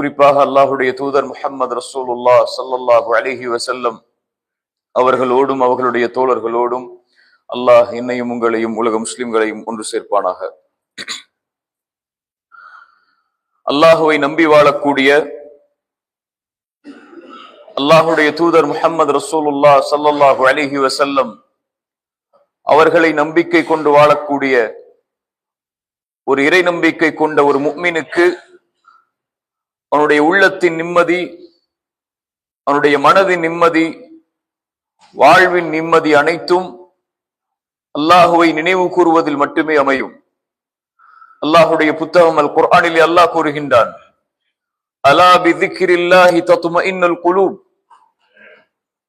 குறிப்பாக அல்லாஹுடைய தூதர் முஹம்மது ரசூலுல்லா சல்லாஹூ அலிஹி வசல்லம் அவர்களோடும் அவர்களுடைய தோழர்களோடும் அல்லாஹ் என்னையும் உங்களையும் உலக முஸ்லிம்களையும் ஒன்று சேர்ப்பானாக. அல்லாஹுவை நம்பி வாழக்கூடிய அல்லாஹுடைய தூதர் முஹம்மது ரசூலுல்லா சல்லாஹூ அலிஹி வசல்லம் அவர்களை நம்பிக்கை கொண்டு வாழக்கூடிய ஒரு இறை நம்பிக்கை கொண்ட ஒரு முக்மினுக்கு அவனுடைய உள்ளத்தின் நிம்மதி அவனுடைய மனதின் நிம்மதி வாழ்வின் நிம்மதி அனைத்தும் அல்லாஹுவை நினைவு கூறுவதில் மட்டுமே அமையும். அல்லாஹுடைய புத்தகம் அல் குர்ஆனில் அல்லாஹ் கூறுகின்றான் அலா பிதிக்கிரில்லாஹி தத்துமஇன்னல் குழு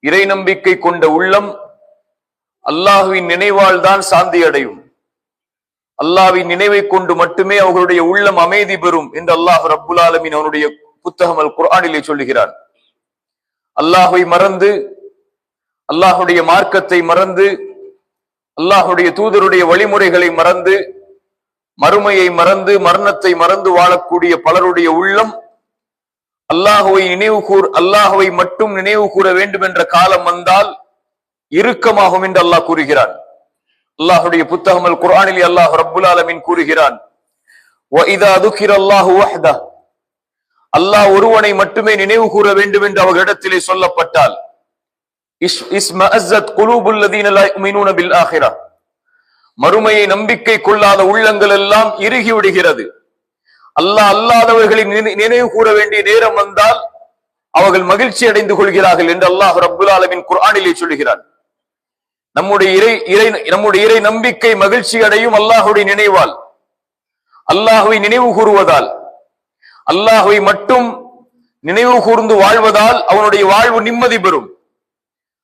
இறை நம்பிக்கை கொண்ட உள்ளம் அல்லாஹுவின் நினைவால் தான் சாந்தி அடையும் அல்லாவின் நினைவை கொண்டு மட்டுமே அவர்களுடைய உள்ளம் அமைதி பெறும் என்று அல்லாஹ் ரப்புல் ஆலமின் அவனுடைய புத்தகம் அல் குரானிலே சொல்லுகிறான். அல்லாஹுவை மறந்து அல்லாஹுடைய மார்க்கத்தை மறந்து அல்லாஹுடைய தூதருடைய வழிமுறைகளை மறந்து மறுமையை மறந்து மரணத்தை மறந்து வாழக்கூடிய பலருடைய உள்ளம் அல்லாஹுவை நினைவு கூர் அல்லாஹுவை மட்டும் நினைவு கூற வேண்டும் என்ற காலம் வந்தால் இறுக்கமாகும் என்று அல்லாஹ் கூறுகிறான். அல்லாஹுடைய புத்தகம் அல் குரானில் அல்லாஹ் ரப்புல் ஆலமின் கூறுகிறான். அல்லாஹ் ஒருவனை மட்டுமே நினைவு கூற வேண்டும் என்று அவர்களிடத்திலே சொல்லப்பட்டால் மறுமையை நம்பிக்கை கொள்ளாத உள்ளங்கள் எல்லாம் இறுகி விடுகிறது. அல்லாஹ் அல்லாதவர்களின் நினைவு கூற வேண்டிய நேரம் வந்தால் அவர்கள் மகிழ்ச்சி அடைந்து கொள்கிறார்கள் என்று அல்லாஹ் ரபுல் ஆலமின் குரானிலே சொல்கிறான். நம்முடைய இறை இறை நம்முடைய இறை நம்பிக்கை மகிழ்ச்சி அடையும் அல்லாஹுடைய நினைவால். அல்லாஹுவை நினைவு கூறுவதால். அல்லாஹுவை மட்டும் நினைவு கூர்ந்து வாழ்வதால் அவனுடைய வாழ்வு நிம்மதி பெறும்.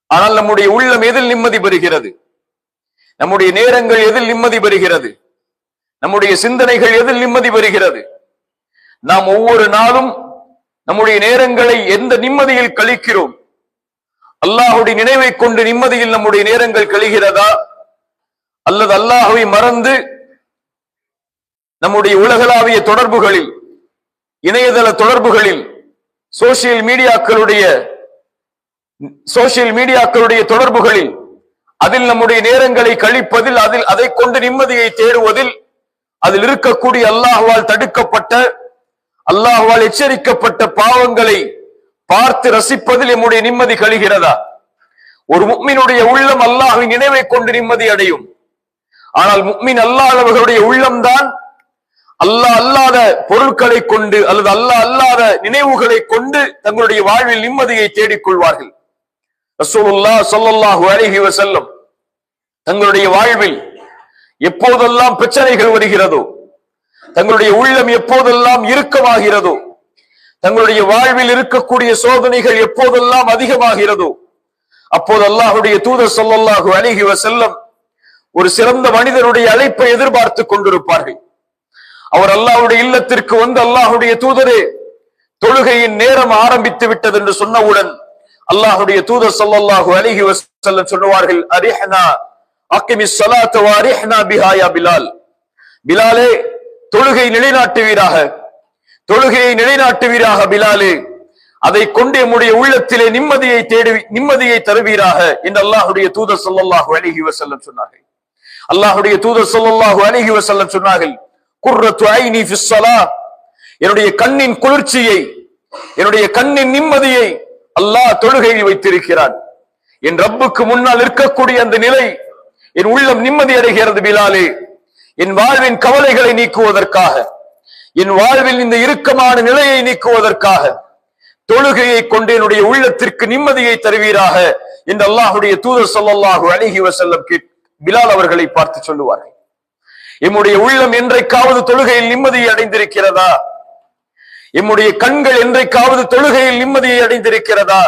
ஆனால் நம்முடைய உள்ளம் எதில் நிம்மதி பெறுகிறது? நம்முடைய நேரங்கள் எதில் நிம்மதி பெறுகிறது? நம்முடைய சிந்தனைகள் எதில் நிம்மதி பெறுகிறது? நாம் ஒவ்வொரு நாளும் நம்முடைய நேரங்களை எந்த நிம்மதியில் கழிக்கிறோம்? அல்லாஹுடைய நினைவை கொண்டு நிம்மதியில் நம்முடைய நேரங்கள் கழிகிறதா? அல்லது அல்லாஹுவை மறந்து நம்முடைய உலகளாவிய தொடர்புகளில் இணையதள தொடர்புகளில் சோசியல் மீடியாக்களுடைய சோசியல் மீடியாக்களுடைய தொடர்புகளில் அதில் நம்முடைய நேரங்களை கழிப்பதில் அதில் அதை கொண்டு நிம்மதியை தேடுவதில் அதில் இருக்கக்கூடிய அல்லாஹ்வால் தடுக்கப்பட்ட அல்லாஹ்வால் எச்சரிக்கப்பட்ட பாவங்களை பார்த்து ரசிப்பதில் எம்முடைய நிம்மதி கழிகிறதா? ஒரு முக்மினுடைய உள்ளம் அல்லாஹின் நினைவை கொண்டு நிம்மதி அடையும். ஆனால் முக்மின் அல்லாதவர்களுடைய உள்ளம்தான் அல்லாஹ் அல்லாத பொருட்களை கொண்டு அல்லது அல்லாஹ் அல்லாத நினைவுகளை கொண்டு தங்களுடைய வாழ்வில் நிம்மதியை தேடிக்கொள்வார்கள். ரசூலுல்லாஹ் ஸல்லல்லாஹு அலைஹி தங்களுடைய வாழ்வில் எப்போதெல்லாம் பிரச்சனைகள் வருகிறதோ தங்களுடைய உள்ளம் எப்போதெல்லாம் இறுக்கமாகிறதோ தங்களுடைய வாழ்வில் இருக்கக்கூடிய சோதனைகள் எப்போதெல்லாம் அதிகமாகிறதோ அப்போது அல்லாஹுடைய தூதர் சொல்லல்லாஹு அலைஹி செல்லம் ஒரு சிறந்த மனிதனுடைய அழைப்பை எதிர்பார்த்து கொண்டிருப்பார்கள். அவர் அல்லாஹுடைய இல்லத்திற்கு வந்து அல்லாஹுடைய தூதரே தொழுகையின் நேரம் ஆரம்பித்து விட்டது என்று சொன்னவுடன் அல்லாஹுடைய தூதர் சொல்லல்லாஹு அலைஹி செல்லம் சொல்லுவார்கள் அரிஹனா அக்கிமி ஸலாத்த வ அரிஹ்னா பிலால். பிலாலே தொழுகை நிலைநாட்டுவீராக. தொழுகையை நிலைநாட்டுவீராக பிலாலே. அதை கொண்டு நம்முடைய உள்ளத்திலே நிம்மதியை தேடி நிம்மதியை தருவீராக என்று அல்லாஹுடைய தூதர் சொல்லல்லாஹு அழகி வசல்லம் சொன்னார்கள். அல்லாஹுடைய தூதர் சொல்லல்லாஹு அழகி வசல்லம் சொன்னார்கள் குர்ரத்து ஐனி ஃபிஸ்ஸலா என்னுடைய கண்ணின் குளிர்ச்சியை என்னுடைய கண்ணின் நிம்மதியை அல்லாஹ் தொழுகையில் வைத்திருக்கிறான். என் ரப்புக்கு முன்னால் இருக்கக்கூடிய அந்த நிலை என் உள்ளம் நிம்மதி அடைகிறது பிலாலே. என் வாழ்வின் கவலைகளை நீக்குவதற்காக. என் வாழ்வில் இந்த இறுக்கமான நிலையை நீக்குவதற்காக தொழுகையை கொண்டு என்னுடைய உள்ளத்திற்கு நிம்மதியை தருவீராக இந்த அல்லாஹுடைய தூதர் ஸல்லல்லாஹு அழகி வசல்லம் கேட்- பிலால் அவர்களை பார்த்து சொல்லுவார்கள். எம்முடைய உள்ளம் என்றைக்காவது தொழுகையில் நிம்மதியை அடைந்திருக்கிறதா? எம்முடைய கண்கள் என்றைக்காவது தொழுகையில் நிம்மதியை அடைந்திருக்கிறதா?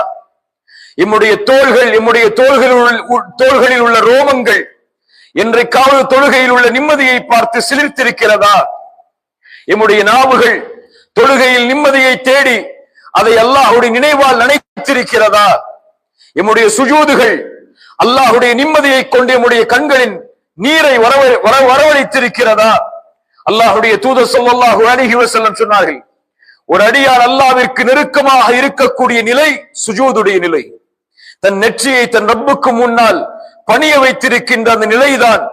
எம்முடைய தோள்கள் எம்முடைய தோள்களில் தோள்களில் உள்ள ரோமங்கள் என்றைக்காவது தொழுகையில் உள்ள நிம்மதியை பார்த்து சிலிர்த்திருக்கிறதா? எம்முடைய நாவுகள் தொழுகையில் நிம்மதியை தேடி அதை அல்லாஹுடைய நினைவால் நினைத்திருக்கிறதா? எம்முடைய சுஜூதுகள் அல்லாஹுடைய நிம்மதியை கொண்டு எம்முடைய கண்களின் நீரை வரவ வரவழைத்திருக்கிறதா? அல்லாஹுடைய தூதர் சொல்லாஹு அலைஹி வஸல்லம் சொன்னார்கள் ஒரு அடியார் அல்லாவிற்கு நெருக்கமாக இருக்கக்கூடிய நிலை சுஜூதுடைய நிலை. தன் நெற்றியை தன் ரப்புக்கு முன்னால் பணிய வைத்திருக்கின்ற அந்த நிலைதான்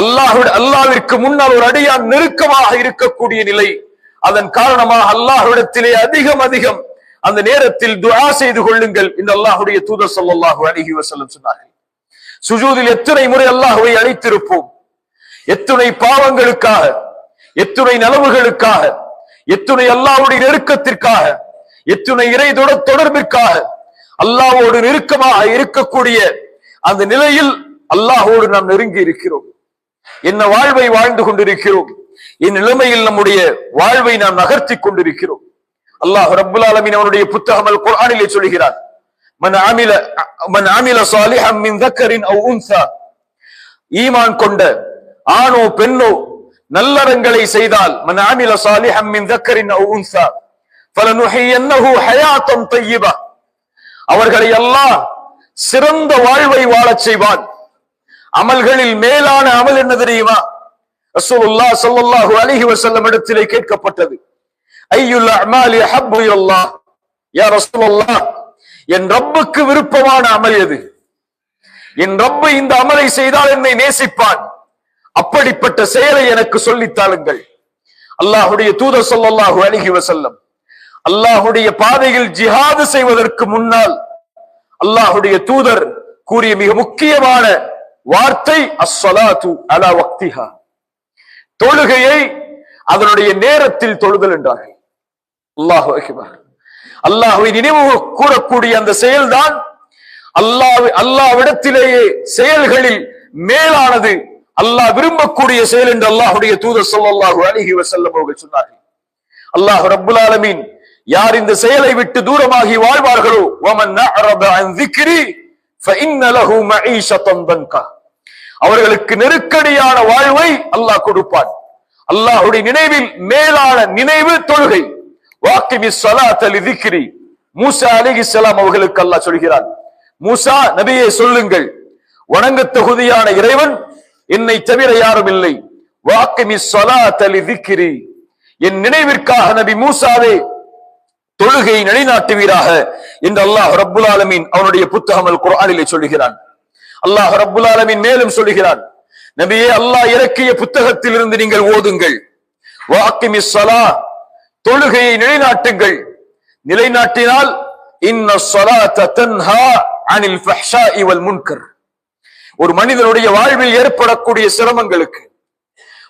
அல்லாஹ் அல்லாவிற்கு முன்னால் ஒரு அடியான் நெருக்கமாக இருக்கக்கூடிய நிலை. அதன் காரணமாக அல்லாஹுடத்திலே அதிகம் அதிகம். அந்த நேரத்தில் துவா செய்து கொள்ளுங்கள் இந்த அல்லாஹுடைய தூதர் சொல்லாஹு அழகி வஸல்லம் சொன்னார்கள். சுஜூதில் எத்தனை முறை அல்லாஹுவை அழைத்திருப்போம்? எத்துணை பாவங்களுக்காக எத்துணை நலவுகளுக்காக எத்துணை அல்லாவுடைய நெருக்கத்திற்காக எத்துணை இறை தொடர்பிற்காக அல்லாவோடு நெருக்கமாக இருக்கக்கூடிய அந்த நிலையில் அல்லாஹோடு நாம் நெருங்கி இருக்கிறோம். என்ன வாழ்வை வாழ்ந்து கொண்டிருக்கிறோம்? என் நிலைமையில் நம்முடைய வாழ்வை நாம் நகர்த்தி கொண்டிருக்கிறோம். அல்லாஹ் ரபுல் ஆலமின் அவனுடைய புத்தகம் அல் சொல்கிறார் மன் ஆமில மன் ஆமில சாலிஹம் மின் தக்கரின் அவ் உன்சா. ஈமான் கொண்ட ஆணோ பெண்ணோ நல்லறங்களை செய்தால் மன் ஆமில சாலிஹம் மின் தக்கரின் அவ் உன்சா. ஃபலனுஹியன்னஹு ஹயாத்தன் தய்யிபா. அவர்களை அல்லாஹ் சிறந்த வாழ்வை வாழச் செய்வான். அமல்களில் மேலான அமல் என்ன தெரியுமா? ரசூலுல்லாஹ் ஸல்லல்லாஹு அலைஹி வஸல்லம் இடத்திலே கேட்கப்பட்டது. ஐயுல் அமாலி ஹப்பு இலல்லாஹ் யா ரசூலுல்லாஹ் என் ரப்புக்கு விருப்பமான அமல் எது? என் ரப்பு இந்த அமலை செய்தால் என்னை நேசிப்பான். அப்படிப்பட்ட செயலை எனக்கு சொல்லித்தாளுங்கள் அல்லாஹுடைய தூதர் சொல்லல்லாஹு அலைஹி வசல்லம் அல்லாஹுடைய பாதையில் ஜிஹாது செய்வதற்கு முன்னால் அல்லாஹுடைய தூதர் கூறிய மிக முக்கியமான வார்த்தை அஸ்ஸலாத்து அலா வக்திஹா. தொழுகையை அதனுடைய நேரத்தில் தொழுதல் என்றார்கள். அல்லாஹு அக்பர். நினைவு கூறக்கூடிய அந்த செயல்தான் அல்லாஹ் அல்லாவிடத்திலேயே செயல்களில் மேலானது. அல்லாஹ் விரும்பக்கூடிய செயல் என்று அல்லாஹுடைய தூதர் சொல்லாஹு அலைஹி வசல்லம் அவர்கள் சொன்னார்கள். அல்லாஹ் ரபுல் ஆலமீன் யார் இந்த செயலை விட்டு தூரமாகி வாழ்வார்களோ அவர்களுக்கு நெருக்கடியான வாழ்வை அல்லாஹ் கொடுப்பான். அல்லாஹுடைய நினைவில் மேலான நினைவு தொழுகை. வாக்கிமி ஸலாத்த திக்ரி மூசா அலைஹிஸ்ஸலாம் அவர்களுக்கு அல்லாஹ் சொல்கிறான். மூசா நபியை சொல்லுங்கள். வணங்கத் தகுதியான இறைவன் என்னை தவிர யாரும் இல்லை. வாக்கிமி ஸலாத்த திக்ரி என் நினைவிற்காக நபி மூசாவே தொழுகை நிலைநாட்டுவீராக என்று அல்லாஹ் ரப்புல் ஆலமீன் அவனுடைய புத்தகம் குரானிலே குர்ஆனிலே சொல்லுகிறான். அல்லாஹ் ரபுல் ஆலமின் மேலும் சொல்லுகிறான். நபியே அல்லாஹ் இறக்கிய புத்தகத்தில் இருந்து நீங்கள் ஓதுங்கள். வாக்கிமி சலா தொழுகையை நிலைநாட்டுங்கள். நிலைநாட்டினால் இன்ன ஸலாத்த தன்ஹா அனில் ஃபஹ்ஷாஇ முன்கர். ஒரு மனிதனுடைய வாழ்வில் ஏற்படக்கூடிய சிரமங்களுக்கு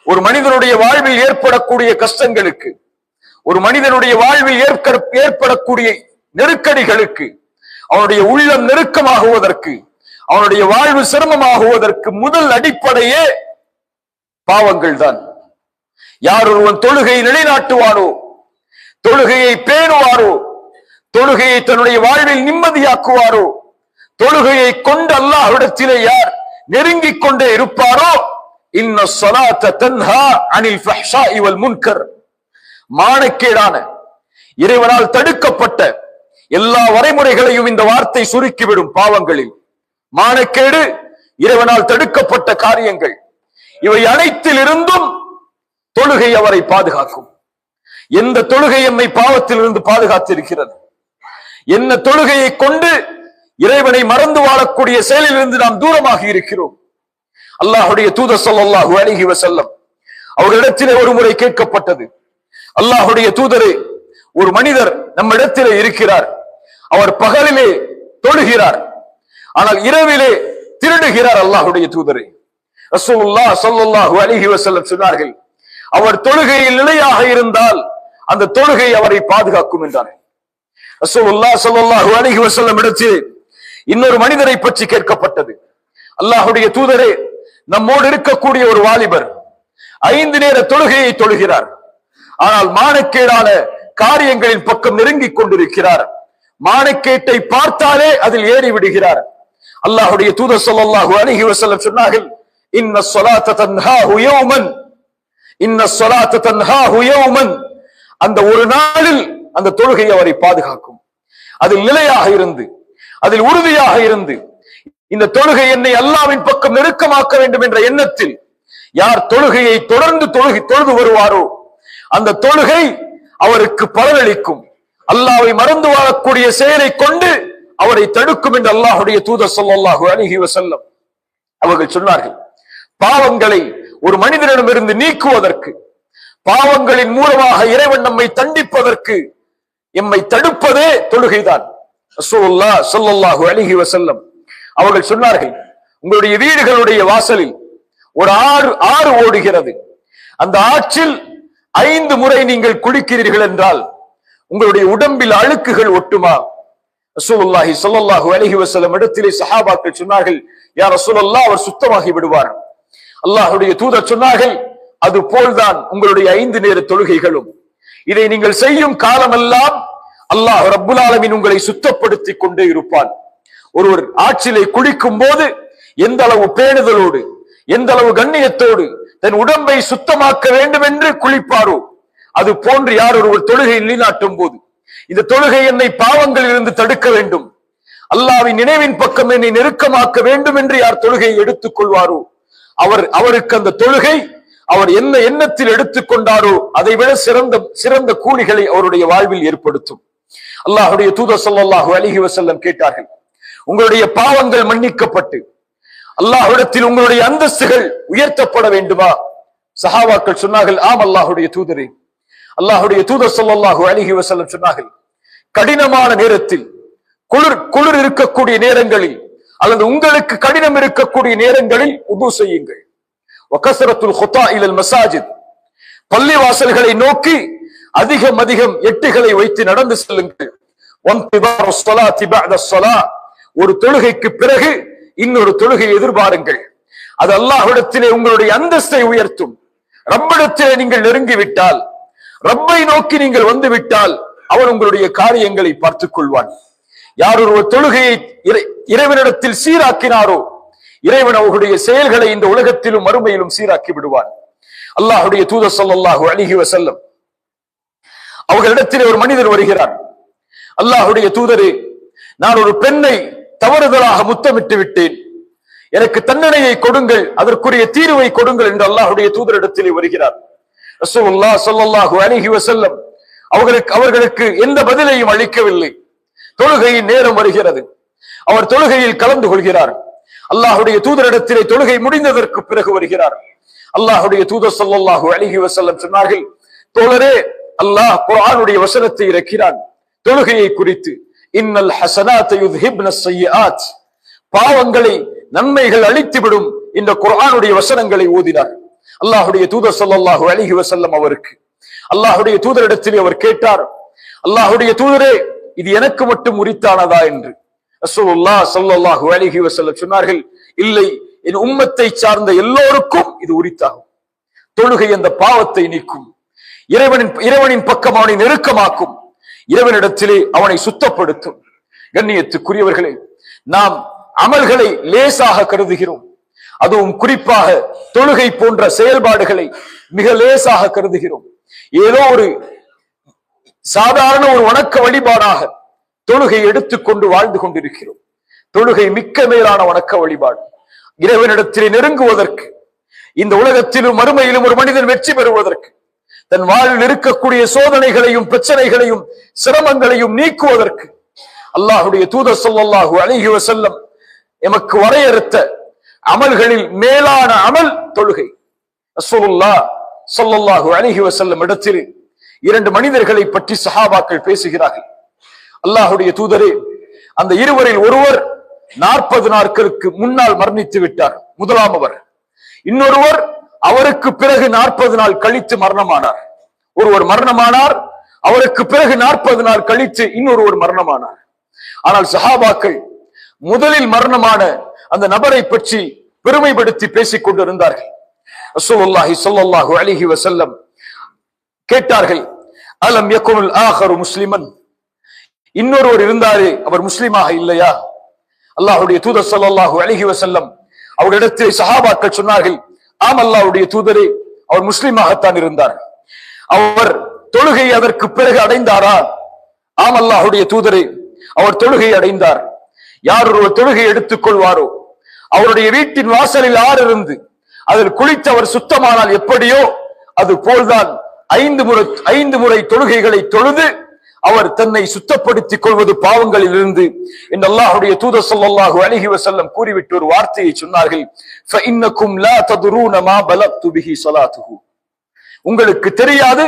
ஒரு மனிதனுடைய வாழ்வில் ஏற்படக்கூடிய கஷ்டங்களுக்கு ஒரு மனிதனுடைய வாழ்வில் ஏற்க- ஏற்படக்கூடிய நெருக்கடிகளுக்கு அவனுடைய உள்ளம் நெருக்கமாகுவதற்கு அவனுடைய வாழ்வு சிரமமாகுவதற்கு முதல் அடிப்படையே பாவங்கள் தான் யார் ஒருவன் தொழுகையை நிலைநாட்டுவானோ தொழுகையை பேணுவாரோ தொழுகையை தன்னுடைய வாழ்வில் நிம்மதியாக்குவாரோ தொழுகையை கொண்டு அல்லாஹ்விடத்திலே யார் நெருங்கிக் கொண்டே இருப்பாரோ? இன்ன ஸலாத்த தன்ஹா அனில் ஃபஹ்ஷாஇ வல் முன்கர். மானக்கேடான இறைவனால் தடுக்கப்பட்ட எல்லா வரைமுறைகளையும் இந்த வார்த்தை சுருக்கிவிடும் பாவங்களில். மானக்கேடு இறைவனால் தடுக்கப்பட்ட காரியங்கள். இவை அனைத்திலிருந்தும் தொழுகை அவரை பாதுகாக்கும். எந்த தொழுகை எம்மை பாவத்திலிருந்து பாதுகாத்திருக்கிறது? என்ன தொழுகையை கொண்டு இறைவனை மறந்து வாழக்கூடிய செயலிலிருந்து நாம் தூரமாக இருக்கிறோம்? அல்லாஹுடைய தூதர் சொல்லாஹு அழகி வசல்லம் அவர்களிடத்திலே ஒரு முறை கேட்கப்பட்டது. அல்லாஹுடைய தூதரே ஒரு மனிதர் நம்மிடத்திலே இருக்கிறார். அவர் பகலிலே தொழுகிறார். ஆனால் இரவிலே திருடுகிறார் அல்லாஹுடைய தூதரே. ரசூலுல்லாஹ் ஸல்லல்லாஹு அலைஹி வஸல்லம் சொன்னார்கள் அவர் தொழுகையில் நிலையாக இருந்தால் அந்த தொழுகை அவரை பாதுகாக்கும் என்றார்கள் ரசூலுல்லாஹ் ஸல்லல்லாஹு அலைஹி வஸல்லம் இடத்தில் இன்னொரு மனிதரை பற்றி கேட்கப்பட்டது. அல்லாஹ்வுடைய தூதரே நம்மோடு இருக்கக்கூடிய ஒரு வாலிபர் ஐந்து நேர தொழுகையை தொழுகிறார். ஆனால் மானக்கேடான காரியங்களின் பக்கம் நெருங்கிக் கொண்டிருக்கிறார். மானக்கேட்டை பார்த்தாலே அதில் ஏறி விடுகிறார் அல்லாஹுடைய தூதர் சொல்லல்லாஹு அணுகி வஸல்லம் சொன்னார்கள் இன்ன சொலாத்த தன்ஹா ஹுயோமன் இன்ன சொலாத்த தன்ஹா ஹுயோமன் அந்த ஒரு நாளில் அந்த தொழுகை அவரை பாதுகாக்கும். அதில் நிலையாக இருந்து அதில் உறுதியாக இருந்து இந்த தொழுகை என்னை அல்லாவின் பக்கம் நெருக்கமாக்க வேண்டும் என்ற எண்ணத்தில் யார் தொழுகையை தொடர்ந்து தொழுகி தொழுது வருவாரோ அந்த தொழுகை அவருக்கு பலனளிக்கும். அல்லாவை மறந்து வாழக்கூடிய செயலை கொண்டு அவரை தடுக்கும் என்று அல்லாஹுடைய தூதர் சொல்லாஹு அலைஹி வசல்லம் அவர்கள் சொன்னார்கள். பாவங்களை ஒரு மனிதனிடமிருந்து நீக்குவதற்கு பாவங்களின் மூலமாக இறைவன் நம்மை தண்டிப்பதற்கு எம்மை தடுப்பதே தொழுகைதான். சொல்லாஹு ஸல்லல்லாஹு வசல்லம் அவர்கள் சொன்னார்கள் உங்களுடைய வீடுகளுடைய வாசலில் ஒரு ஆறு ஆறு ஓடுகிறது. அந்த ஆற்றில் ஐந்து முறை நீங்கள் குளிக்கிறீர்கள் என்றால் உங்களுடைய உடம்பில் அழுக்குகள் ஒட்டுமா? ரசூலுல்லாஹி சொல்லல்லாஹு அலஹி வசலம் இடத்திலே சஹாபாக்கள் சொன்னார்கள் யார் ரசூலல்லா அவர் சுத்தமாகி விடுவார். அல்லாஹுடைய தூதர் சொன்னார்கள் அது போல்தான் உங்களுடைய ஐந்து நேர தொழுகைகளும். இதை நீங்கள் செய்யும் காலமெல்லாம் அல்லாஹ் ரப்புல் உங்களை சுத்தப்படுத்திக் கொண்டே இருப்பான். ஒருவர் ஆற்றிலே குளிக்கும் போது எந்த அளவு பேணுதலோடு எந்த அளவு கண்ணியத்தோடு தன் உடம்பை சுத்தமாக்க வேண்டும் என்று குளிப்பாரோ அது போன்று யார் ஒருவர் தொழுகை நிலைநாட்டும் போது இந்த தொழுகை என்னை பாவங்களில் இருந்து தடுக்க வேண்டும். அல்லாவின் நினைவின் பக்கம் என்னை நெருக்கமாக்க வேண்டும் என்று யார் தொழுகையை எடுத்துக் கொள்வாரோ? அவர் அவருக்கு அந்த தொழுகை அவர் என்ன எண்ணத்தில் எடுத்துக்கொண்டாரோ அதை விட சிறந்த சிறந்த கூலிகளை அவருடைய வாழ்வில் ஏற்படுத்தும். அல்லாஹுடைய தூதர் சொல்லாஹு அலிஹி வசல்லம் கேட்டார்கள் உங்களுடைய பாவங்கள் மன்னிக்கப்பட்டு அல்லாஹுடத்தில் உங்களுடைய அந்தஸ்துகள் உயர்த்தப்பட வேண்டுமா? சஹாவாக்கள் சொன்னார்கள் ஆம் அல்லாஹுடைய தூதரே. அல்லாஹுடைய தூதர் சொல்லாஹு அழகி வசல்லம் சொன்னார்கள் கடினமான நேரத்தில் குளிர் குளிர் இருக்கக்கூடிய நேரங்களில் அல்லது உங்களுக்கு கடினம் இருக்கக்கூடிய நேரங்களில் உது செய்யுங்கள். ஒக்கசரத்துல் ஹொத்தா இலல் மசாஜித். பள்ளி வாசல்களை நோக்கி அதிகம் அதிகம் எட்டுகளை வைத்து நடந்து செல்லுங்கள். வன்திதாரு ஸலாத்தி பஅத சொலா ஒரு தொழுகைக்கு பிறகு இன்னொரு தொழுகை எதிர்பாருங்கள். அது அல்லாஹிடத்திலே உங்களுடைய அந்தஸ்தை உயர்த்தும். ரப்பிடத்திலே நீங்கள் நெருங்கி விட்டால் ரப்பை நோக்கி நீங்கள் வந்து விட்டால் அவன் உங்களுடைய காரியங்களை பார்த்துக் கொள்வான் யார் ஒரு தொழுகையை இறை- இறைவனிடத்தில் சீராக்கினாரோ இறைவன் அவர்களுடைய செயல்களை இந்த உலகத்திலும் மறுமையிலும் சீராக்கி விடுவான். அல்லாஹுடைய தூதர் சொல்லாஹு அழகி வசல்லம் அவர்களிடத்தில் ஒரு மனிதர் வருகிறார். அல்லாஹுடைய தூதரே நான் ஒரு பெண்ணை தவறுதலாக முத்தமிட்டு விட்டேன். எனக்கு தண்டனையை கொடுங்கள் அதற்குரிய தீர்வை கொடுங்கள் என்று அல்லாஹுடைய தூதரிடத்திலே வருகிறார். ரசூலுல்லா ஸல்லல்லாஹு அலிஹி வசல்லம் அவர்களுக்கு அவர்களுக்கு எந்த பதிலையும் அளிக்கவில்லை. தொழுகையின் நேரம் வருகிறது. அவர் தொழுகையில் கலந்து கொள்கிறார். அல்லாஹுடைய தூதரிடத்திலே தொழுகை முடிந்ததற்கு பிறகு வருகிறார். அல்லாஹுடைய தூதர் சொல்லல்லாஹு அலிஹி வசல்லம் சொன்னார்கள் தோழரே அல்லாஹ் குரானுடைய வசனத்தை இறக்கிறான் தொழுகையை குறித்து இன்னல் ஹசனாத் பாவங்களை நன்மைகள் அழித்துவிடும் இந்த குரானுடைய வசனங்களை ஓதினார். அல்லாஹுடைய தூதர் ஸல்லல்லாஹு அலைஹி வசல்லம் அவருக்கு. அல்லாஹுடைய தூதரிடத்திலே அவர் கேட்டார் அல்லாஹுடைய தூதரே இது எனக்கு மட்டும் உரித்தானதா? என்று. ரசூலுல்லாஹ் ஸல்லல்லாஹு அலைஹி வஸல்லம் சொன்னார்கள் இல்லை என் உம்மத்தை சார்ந்த எல்லோருக்கும் இது உரித்தாகும். தொழுகை அந்த பாவத்தை நீக்கும். இறைவனின் இறைவனின் பக்கம் அவனை நெருக்கமாக்கும். இறைவனிடத்திலே அவனை சுத்தப்படுத்தும். கண்ணியத்துக்குரியவர்களே நாம் அமல்களை லேசாக கருதுகிறோம். அதுவும் குறிப்பாக தொழுகை போன்ற செயல்பாடுகளை மிக லேசாக கருதுகிறோம். ஏதோ ஒரு சாதாரண ஒரு வணக்க வழிபாடாக தொழுகை எடுத்துக்கொண்டு வாழ்ந்து கொண்டிருக்கிறோம். தொழுகை மிக்க மேலான வணக்க வழிபாடு. இறைவனிடத்திலே நெருங்குவதற்கு இந்த உலகத்திலும் மறுமையிலும் ஒரு மனிதன் வெற்றி பெறுவதற்கு தன் வாழ்வில் இருக்கக்கூடிய சோதனைகளையும் பிரச்சனைகளையும் சிரமங்களையும் நீக்குவதற்கு அல்லாஹுடைய தூதர் ஸல்லல்லாஹு அலைஹி செல்லம் எமக்கு வரையறுத்த அமல்களில் மேலான அமல் தொழுகை. ரசூலுல்லாஹ் ஸல்லல்லாஹு அலைஹி வஸல்லம் இடத்தில் இரண்டு மனிதர்களை பற்றி சஹாபாக்கள் பேசுகிறார்கள். அல்லாஹுடைய தூதரே அந்த இருவரில் ஒருவர் நாற்பது நாட்களுக்கு முன்னால் மரணித்து விட்டார் முதலாம் அவர். இன்னொருவர் அவருக்கு பிறகு நாற்பது நாள் கழித்து மரணமானார். ஒருவர் மரணமானார் அவருக்கு பிறகு நாற்பது நாள் கழித்து இன்னொருவர் மரணமானார். ஆனால் சஹாபாக்கள் முதலில் மரணமான அந்த நபரை பற்றி பெருமைப்படுத்தி பேசிக் கொண்டிருந்தார்கள். ரசூலுல்லாஹி ஸல்லல்லாஹு அலைஹி வஸல்லம் கேட்டார்கள் அலம் யகுனுல் ஆஹரு முஸ்லிமன்? இன்னொருவர் இருந்தாரே அவர் முஸ்லிமாக இல்லையா? அல்லாஹுடைய தூதர் சல்லாஹூ அழகி வசல்லம் அவரிடத்தில் சஹாபாக்கள் சொன்னார்கள் ஆம் அல்லாஹ்வுடைய தூதரே அவர் முஸ்லிமாகத்தான் இருந்தார். அவர் தொழுகை அதற்கு பிறகு அடைந்தாரா? ஆம் அல்லாஹுடைய தூதரே அவர் தொழுகை அடைந்தார். யார் ஒரு தொழுகை எடுத்துக் கொள்வாரோ அவருடைய வீட்டின் வாசலில் ஆறு இருந்து அதில் குளித்து அவர் சுத்தமானால் எப்படியோ அது போல்தான் ஐந்து முறை ஐந்து முறை தொழுகைகளை தொழுது அவர் தன்னை சுத்தப்படுத்திக் கொள்வது பாவங்களில் இருந்து இந்த அல்லாஹுடைய தூத சொல்லாஹு அழகி வசல்லம் கூறிவிட்டு ஒரு வார்த்தையை சொன்னார்கள். உங்களுக்கு தெரியாது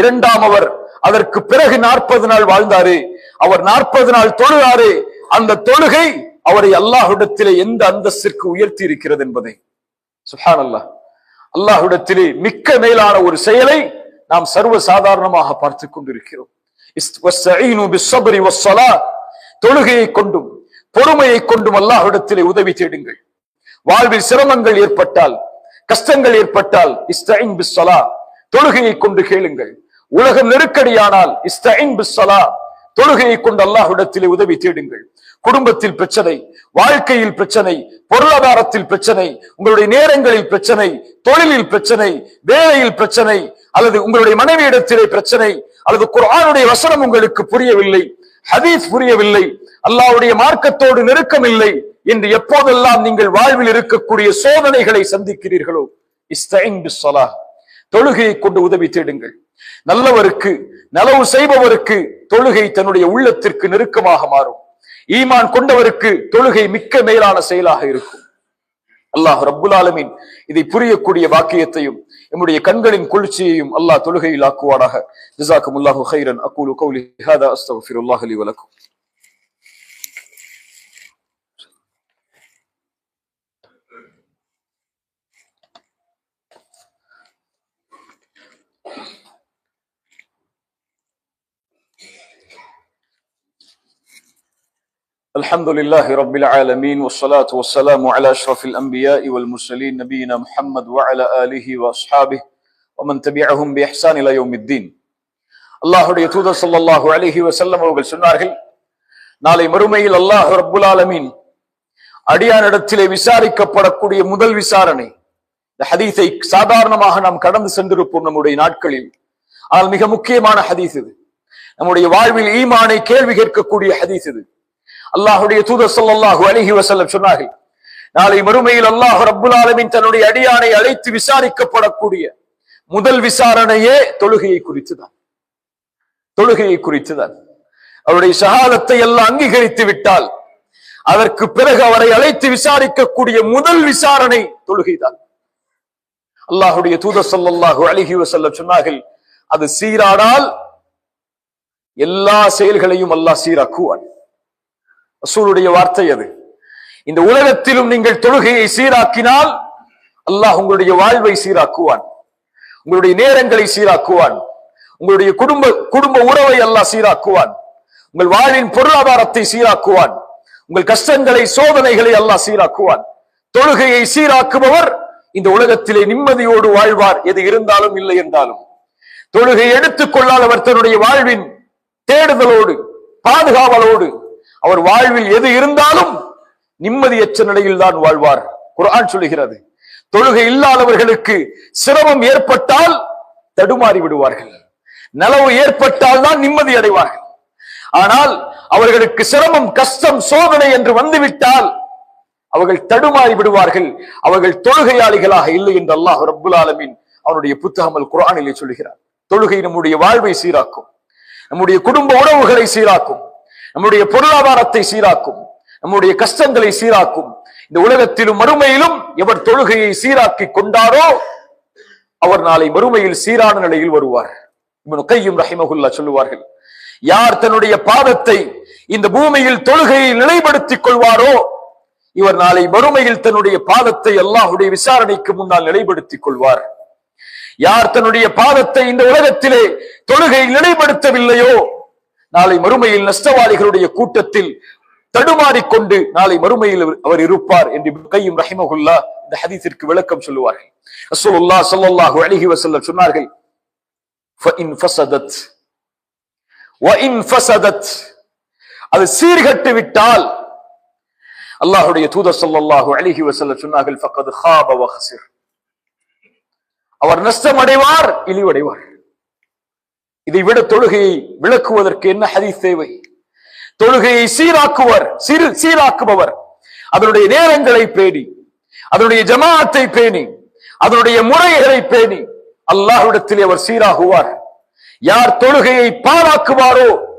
இரண்டாம் அவர் அதற்கு பிறகு நாற்பது நாள் வாழ்ந்தாரு. அவர் நாற்பது நாள் தொழுகாரு அந்த தொழுகை அவரை அல்லாஹுடத்திலே எந்த அந்தஸ்திற்கு உயர்த்தி இருக்கிறது என்பதை. சுஹானல்லாஹ். அல்லாஹுடத்திலே மிக்க மேலான ஒரு செயலை நாம் சர்வ சாதாரணமாக பார்த்து கொண்டிருக்கிறோம் தொழுகையை கொண்டும் பொறுமையை கொண்டும் அல்லாஹ்விடத்திலே உதவி தேடுங்கள். வாழ்வில் சிரமங்கள் ஏற்பட்டால் கஷ்டங்கள் ஏற்பட்டால் இஸ்தலா தொழுகையை கொண்டு கேளுங்கள். உலகம் நெருக்கடியானால் இஸ்தலா தொழுகையை கொண்டு அல்லாஹ்விடத்திலே உதவி தேடுங்கள். குடும்பத்தில் பிரச்சனை வாழ்க்கையில் பிரச்சனை பொருளாதாரத்தில் பிரச்சனை உங்களுடைய நேரங்களில் பிரச்சனை தொழிலில் பிரச்சனை வேலையில் பிரச்சனை அல்லது உங்களுடைய மனைவியிடத்திலே பிரச்சனை அல்லது குரானுடைய வசனம் உங்களுக்கு புரியவில்லை ஹதீஸ் புரியவில்லை அல்லாஹ்வுடைய மார்க்கத்தோடு நெருக்கம் இல்லை என்று எப்போதெல்லாம் நீங்கள் வாழ்வில் இருக்கக்கூடிய சோதனைகளை சந்திக்கிறீர்களோ தொழுகையை கொண்டு உதவி தேடுங்கள். நல்லவருக்கு நலவு செய்பவருக்கு தொழுகை தன்னுடைய உள்ளத்திற்கு நெருக்கமாக மாறும். ஈமான் கொண்டவருக்கு தொழுகை மிக்க மேலான செயலாக இருக்கும். அல்லாஹ் ரப்புல் ஆலமின் இதை புரியக்கூடிய வாக்கியத்தையும் நம்முடைய கண்களின் குளிர்ச்சியையும் அல்லாஹ் தொழுகையில் ஆக்குவானாக. ஜஸாக்கும் அல்லாஹு ஹைரன் அக்கூலு கௌலி ஹாதா. அஸ்தக்ஃபிருல்லாஹ் லி வலக்கும். الحمد لله رب العالمين والصلاة والسلام على أشرف الأنبياء والمرسلين نبينا محمد وعلى آله وأصحابه ومن تبعهم بإحسان إلى يوم الدين அல்லாஹுடைய தூதர் ஸல்லல்லாஹு அலைஹி வஸல்லம் அவர்கள் சொன்னார்கள் நாளை மறுமையில் அல்லாஹ் ரப்புல் ஆலமீன் அடியானிடத்திலே விசாரிக்கப்படக்கூடிய முதல் விசாரணை இந்த ஹதீஸை சாதாரணமாக நாம் கடந்து சென்றிருப்போம் நம்முடைய நாட்களில் ஆனால் மிக முக்கியமான ஹதீஸ் இது நம்முடைய வாழ்வில் ஈமானை கேள்வி கேட்கக்கூடிய ஹதீஸ் இது அல்லாஹுடைய தூதர் ஸல்லல்லாஹு அழகி வஸல்லம் சொன்னார்கள் நாளை மறுமையில் அல்லாஹ் ரப்புல் தன்னுடைய அடியானை அழைத்து விசாரிக்கப்படக்கூடிய முதல் விசாரணையே தொழுகையை குறித்துதான். தொழுகையை குறித்துதான். அவருடைய சகாதத்தை எல்லாம் அங்கீகரித்து விட்டால் அதற்கு பிறகு அவரை அழைத்து விசாரிக்கக்கூடிய முதல் விசாரணை தொழுகைதான். அல்லாஹுடைய தூதர் ஸல்லல்லாஹு அழகி வசல்ல சொன்னார்கள் அது சீரானால் எல்லா செயல்களையும் அல்லாஹ் சீராக்குவான். ரசூலுடைய வார்த்தை அது. இந்த உலகத்திலும் நீங்கள் தொழுகையை சீராக்கினால் அல்லாஹ் உங்களுடைய வாழ்வை சீராக்குவான். உங்களுடைய நேரங்களை சீராக்குவான். உங்களுடைய குடும்ப குடும்ப உறவை அல்லாஹ் சீராக்குவான். உங்கள் வாழ்வின் பொருளாதாரத்தை சீராக்குவான். உங்கள் கஷ்டங்களை சோதனைகளை அல்லாஹ் சீராக்குவான். தொழுகையை சீராக்குபவர் இந்த உலகத்திலே நிம்மதியோடு வாழ்வார். எது இருந்தாலும் இல்லை என்றாலும். தொழுகை எடுத்துக் கொள்ளாதவர் தன்னுடைய வாழ்வின் தேடுதலோடு பாதுகாவலோடு அவர் வாழ்வில் எது இருந்தாலும் நிம்மதியற்ற நிலையில் தான் வாழ்வார். குரான் சொல்லுகிறது தொழுகை இல்லாதவர்களுக்கு சிரமம் ஏற்பட்டால் தடுமாறி விடுவார்கள். நலவு ஏற்பட்டால் தான் நிம்மதி அடைவார்கள். ஆனால் அவர்களுக்கு சிரமம் கஷ்டம் சோதனை என்று வந்துவிட்டால் அவர்கள் தடுமாறி விடுவார்கள். அவர்கள் தொழுகையாளிகளாக இல்லை என்று அல்லாஹ் ரபுல் ஆலமின் அவனுடைய புத்தகமல் குரானிலே சொல்கிறார் தொழுகை நம்முடைய வாழ்வை சீராக்கும் நம்முடைய குடும்ப உறவுகளை சீராக்கும். நம்முடைய பொருளாதாரத்தை சீராக்கும் நம்முடைய கஷ்டங்களை சீராக்கும் இந்த உலகத்திலும் மறுமையிலும் எவர் தொழுகையை சீராக்கி கொண்டாரோ அவர் நாளை மறுமையில் சீரான நிலையில் வருவார். கையும் ரஹிமகுல்லா சொல்லுவார்கள் யார் தன்னுடைய பாதத்தை இந்த பூமியில் தொழுகையை நிலைப்படுத்திக் கொள்வாரோ இவர் நாளை மறுமையில் தன்னுடைய பாதத்தை அல்லாஹுடைய விசாரணைக்கு முன்னால் நிலைப்படுத்திக் கொள்வார். யார் தன்னுடைய பாதத்தை இந்த உலகத்திலே தொழுகை நிலைப்படுத்தவில்லையோ நாளை மறுமையில் நஷ்டவாதிகளுடைய கூட்டத்தில் தடுமாறிக்கொண்டு நாளை மறுமையில் அவர் இருப்பார் என்று கையும் ரஹிமகுல்லா இந்த ஹதீஸிற்கு விளக்கம் சொல்லுவார்கள். அசுல்லா சல்லாஹு அலிஹி வசல்ல சொன்னார்கள் அது சீர்கட்டு விட்டால் அல்லாஹுடைய தூதர் சல்லாஹு அலிஹி வசல்ல சொன்னார்கள் அவர் நஷ்டம் அடைவார் இழிவடைவார். இதை விட தொழுகையை விளக்குவதற்கு என்ன ஹதி தேவை? தொழுகையை சீராக்குவர் சிறு சீராக்குபவர். அதனுடைய நேரங்களை பேணி அதனுடைய ஜமாத்தை பேணி அதனுடைய முறைகளை பேணி அல்லாஹ்விடத்தில் அவர் சீராகுவார். யார் தொழுகையை பாழாக்குவாரோ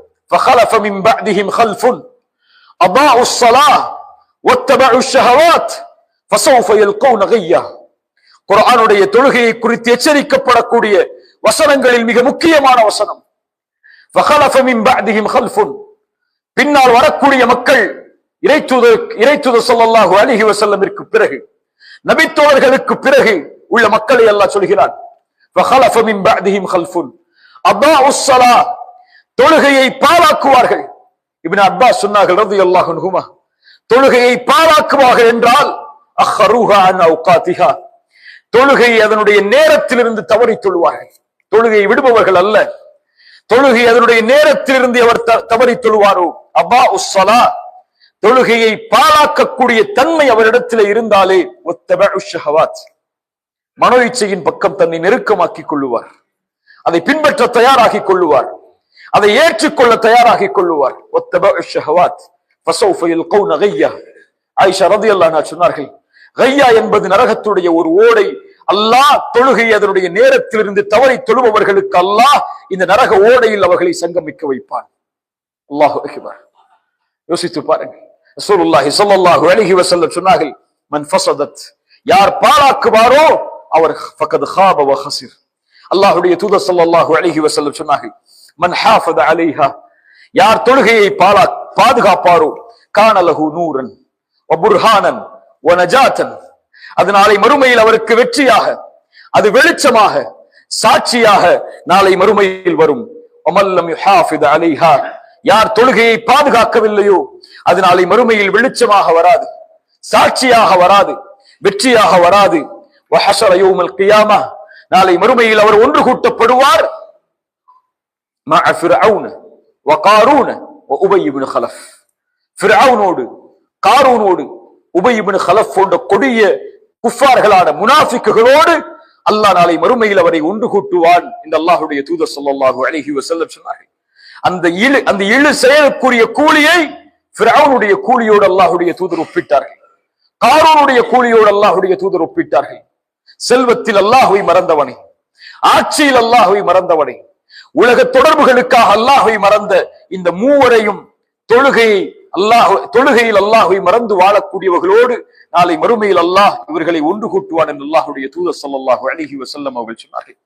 தொழுகையை குறித்து எச்சரிக்கப்படக்கூடிய வசனங்களில் மிக முக்கியமான வசனம் பின்னால் வரக்கூடிய மக்கள் இறைத்துத இறைத்துத சொல்லல்லாஹு அலிஹி வசல்லமிற்கு பிறகு நபித்தோழர்களுக்கு பிறகு உள்ள மக்களை எல்லாம் சொல்கிறான் தொழுகையை பாழாக்குவார்கள் இபின் அப்பா சொன்னார்கள் ரதி அல்லாஹ் தொழுகையை பாழாக்குவார்கள் என்றால் அஹருஹா தொழுகை அதனுடைய நேரத்திலிருந்து தவறி தொழுவார்கள் தொழுகையை விடுபவர்கள் அல்ல. தொழுகை அதனுடைய நேரத்திலிருந்து அவர் த- தவறி தொழுவாரோ? அபா உஸ்ஸலா. தொழுகையை பாழாக்கக்கூடிய தன்மை அவரிடத்தில் இருந்தாலே மனோ இச்சையின் பக்கம் தன்னை நெருக்கமாக்கிக் கொள்ளுவார். அதை பின்பற்ற தயாராகிக் கொள்ளுவார். அதை ஏற்றுக்கொள்ள தயாராகிக் கொள்ளுவார். ஒத்தபஉ ஷஹவாத். ஃபஸௌஃப ஆயிஷா ரதி அன்ஹா சொன்னார்கள் கையா என்பது நரகத்துடைய ஒரு ஓடை அல்லாஹ் தொழுகை அதனுடைய நேரத்திலிருந்து தவறி தொழுபவர்களுக்கு அல்லாஹ் இந்த நரக ஓடையில் அவர்களை சங்கமிக்க வைப்பான். அல்லாஹு யோசித்து பாருங்க ரசூலுல்லாஹி ஸல்லல்லாஹு அலைஹி வஸல்லம் சொன்னார்கள் மன் ஃபஸதத் யார் பாழாக்குவாரோ அவர் ஃபகத் ஹாப வ ஹஸிர் அல்லாஹ்வுடைய தூதர் ஸல்லல்லாஹு அலைஹி வஸல்லம் சொன்னார்கள் மன் ஹாஃபத அலைஹா. யார் தொழுகையை பாலா பாதுகாப்பாரோ கானலஹு நூரன் வ புர்ஹானன் வ நஜாத்தன். அது நாளை மறுமையில் அவருக்கு வெற்றியாக அது வெளிச்சமாக சாட்சியாக நாளை மறுமையில் வரும். ஒமல்லம் யுஹாஃபித யார் தொழுகையை பாதுகாக்கவில்லையோ அது நாளை மறுமையில் வெளிச்சமாக வராது சாட்சியாக வராது வெற்றியாக வராது. நாளை மறுமையில் அவர் ஒன்று கூட்டப்படுவார். மஅ கலஃப் காரூனோடு உபயிபின் கலஃப் போன்ற கொடிய குஃபார்களான முனாஃபிக்குகளோடு அல்லாஹ் நாளை மறுமையில் அவரை ஒன்று கூட்டுவான் என்று அல்லாஹுடைய தூதர் ஸல்லல்லாஹு அழகி வஸல்லம் சொன்னார்கள். அந்த இழு அந்த இழு செயலுக்குரிய கூலியை ஃபிரௌனுடைய கூலியோடு அல்லாஹுடைய தூதர் ஒப்பிட்டார்கள். காரூனுடைய கூலியோடு அல்லாஹுடைய தூதர் ஒப்பிட்டார்கள். செல்வத்தில் அல்லாஹுவை மறந்தவனை ஆட்சியில் அல்லாஹுவை மறந்தவனை உலக தொடர்புகளுக்காக அல்லாஹுவை மறந்த இந்த மூவரையும் தொழுகையை அல்லாஹ் தொழுகையில் அல்லாஹுவை மறந்து வாழக்கூடியவர்களோடு நாளை மறுமையில் அல்லாஹ் இவர்களை ஒன்று கூட்டுவான் என்று அல்லாஹுடைய தூத ஸல்லல்லாஹு அழகி வசல்லம் அவர்கள் சொன்னார்கள்.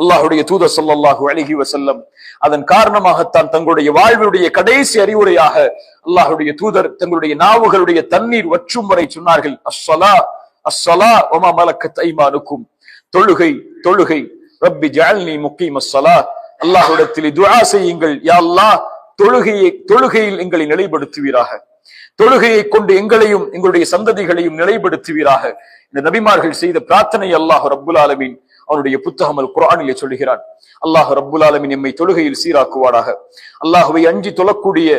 அல்லாஹுடைய தூத ஸல்லல்லாஹு அழகி வசல்லம் அதன் காரணமாகத்தான் தங்களுடைய வாழ்வினுடைய கடைசி அறிவுரையாக அல்லாஹுடைய தூதர் தங்களுடைய நாவுகளுடைய தண்ணீர் வற்றும் வரை சொன்னார்கள். அஸ்ஸலா அஸ்ஸலா ஒமா மலக்கத் தைமானுக்கும் தொழுகை தொழுகை. ரப்பி ஜால்னி முக்கீமஸ் ஸலா அல்லாஹுடத்தில் துஆ செய்யுங்கள். யா அல்லாஹ் தொழுகையை தொழுகையில் எங்களை நிலைப்படுத்துவீராக. தொழுகையை கொண்டு எங்களையும் எங்களுடைய சந்ததிகளையும் நிலைப்படுத்துவீராக. இந்த நபிமார்கள் செய்த பிரார்த்தனை அல்லாஹ் ரப்புல் ஆலமீன் அவனுடைய புத்தகம் அல் குரானிலே சொல்கிறான் அல்லாஹ் ரப்புல் ஆலமின் எம்மை தொழுகையில் சீராக்குவாராக. அல்லாஹுவை அஞ்சி தொழக்கூடிய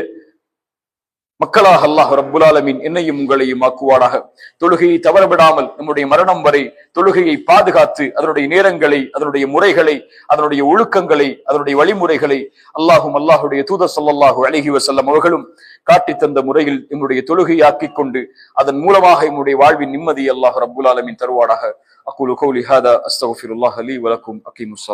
மக்களாக அல்லாஹ் ரப்புல் என்னையும் உங்களையும் ஆக்குவாராக தொழுகையை தவறவிடாமல் நம்முடைய மரணம் வரை தொழுகையை பாதுகாத்து அதனுடைய நேரங்களை அதனுடைய முறைகளை அதனுடைய ஒழுக்கங்களை அதனுடைய வழிமுறைகளை அல்லாஹும் அல்லாஹுடைய தூத ஸல்லல்லாஹு அழகி வசல்லம் அவர்களும் காட்டித் தந்த முறையில் என்னுடைய தொழுகையை ஆக்கிக் கொண்டு அதன் மூலமாக என்னுடைய வாழ்வின் நிம்மதி அல்லாஹ் ரப்புல் ஆலமீன் தருவாராக கௌலி ஹாதா அஸ்தகுல்லாஹ் அலி வலக்கும் அகீமுஸ்